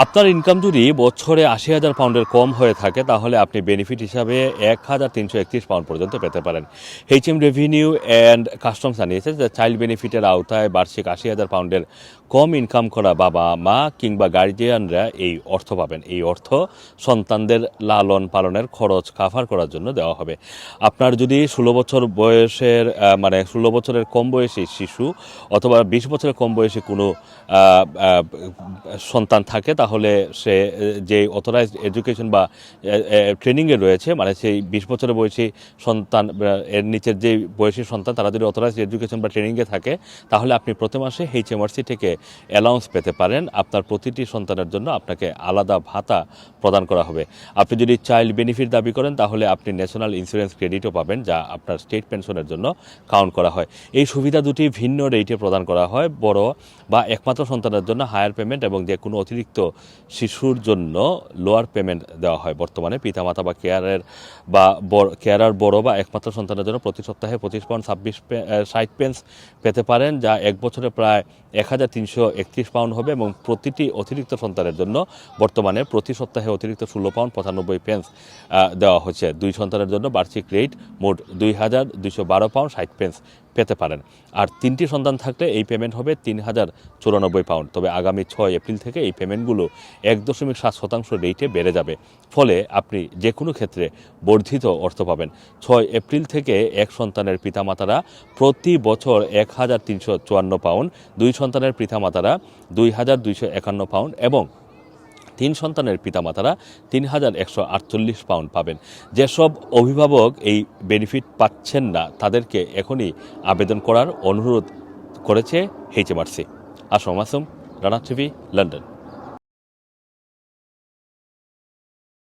আপনার ইনকাম যদি বছরে আশি হাজার পাউন্ডের কম হয়ে থাকে, তাহলে আপনি বেনিফিট হিসাবে এক হাজার তিনশো একত্রিশ পাউন্ড পর্যন্ত পেতে পারেন। H M revenue and customs জানিয়েছে যে চাইল্ড বেনিফিটের আওতায় বার্ষিক আশি হাজার পাউন্ডের কম ইনকাম করা বাবা, মা কিংবা গার্জিয়ানরা এই অর্থ পাবেন। এই অর্থ সন্তানদের লালন পালনের খরচ কাভার করার জন্য দেওয়া হবে। আপনার যদি ষোলো বছর বয়সের মানে ষোলো বছরের কম বয়সী শিশু অথবা বিশ বছরের কম বয়সী কোনো সন্তান থাকে তাহলে সে যে অথরাইজড এডুকেশন বা ট্রেনিংয়ে রয়েছে মানে সেই বিশ বছরের বয়সী সন্তান এর নিচের যে বয়সী সন্তান, তারা যদি অথরাইজড এডুকেশন বা ট্রেনিংয়ে থাকে, তাহলে আপনি প্রতি মাসে এইচএমআরসি থেকে অ্যালাউন্স পেতে পারেন। আপনার প্রতিটি সন্তানের জন্য আপনাকে আলাদা ভাতা প্রদান করা হবে। আপনি যদি চাইল্ড বেনিফিট দাবি করেন, তাহলে আপনি ন্যাশনাল ইন্স্যুরেন্স ক্রেডিটও পাবেন, যা আপনার স্টেট পেনশনের জন্য কাউন্ট করা হয়। এই সুবিধা দুটি ভিন্ন রেটে প্রদান করা হয়, বড় বা একমাত্র সন্তানের জন্য হায়ার পেমেন্ট এবং যে কোনো অতিরিক্ত শিশুর জন্য লোয়ার পেমেন্ট দেওয়া হয়। বর্তমানে পিতামাতা বা কেয়ারের বা কেয়ারার বড় বা একমাত্র সন্তানের জন্য প্রতি সপ্তাহে পঁচিশ পাউন্ড ছাব্বিশ ষাট পেন্স পেতে পারেন, যা এক বছরে প্রায় এক হাজার তিনশো একত্রিশ পাউন্ড হবে এবং প্রতিটি অতিরিক্ত সন্তানের জন্য বর্তমানে প্রতি সপ্তাহে অতিরিক্ত ষোলো পাউন্ড পঁচানব্বই পেন্স দেওয়া হচ্ছে দুই সন্তানের জন্য বার্ষিক রেট মোট দুই হাজার দুইশো বারো পাউন্ড ষাট পেন্স পেতে পারেন। আর তিনটি সন্তান থাকলে এই পেমেন্ট হবে তিন হাজার চুরানব্বই পাউন্ড তবে আগামী ছয় এপ্রিল থেকে এই পেমেন্টগুলো এক দশমিক সাত শতাংশ রেটে বেড়ে যাবে। ফলে আপনি যে কোনো ক্ষেত্রে বর্ধিত অর্থ পাবেন। ছয় এপ্রিল থেকে এক সন্তানের পিতামাতারা প্রতি বছর এক হাজার তিনশো চুয়ান্ন পাউন্ড দুই সন্তানের পিতামাতারা দুই হাজার দুইশো একান্ন পাউন্ড এবং তিন সন্তানের পিতামাতারা তিন হাজার একশো আটচল্লিশ পাউন্ড পাবেন। যেসব অভিভাবক এই বেনিফিট পাচ্ছেন না, তাদেরকে এখনই আবেদন করার অনুরোধ করেছে HMRC Assam Assam Rana TV, London.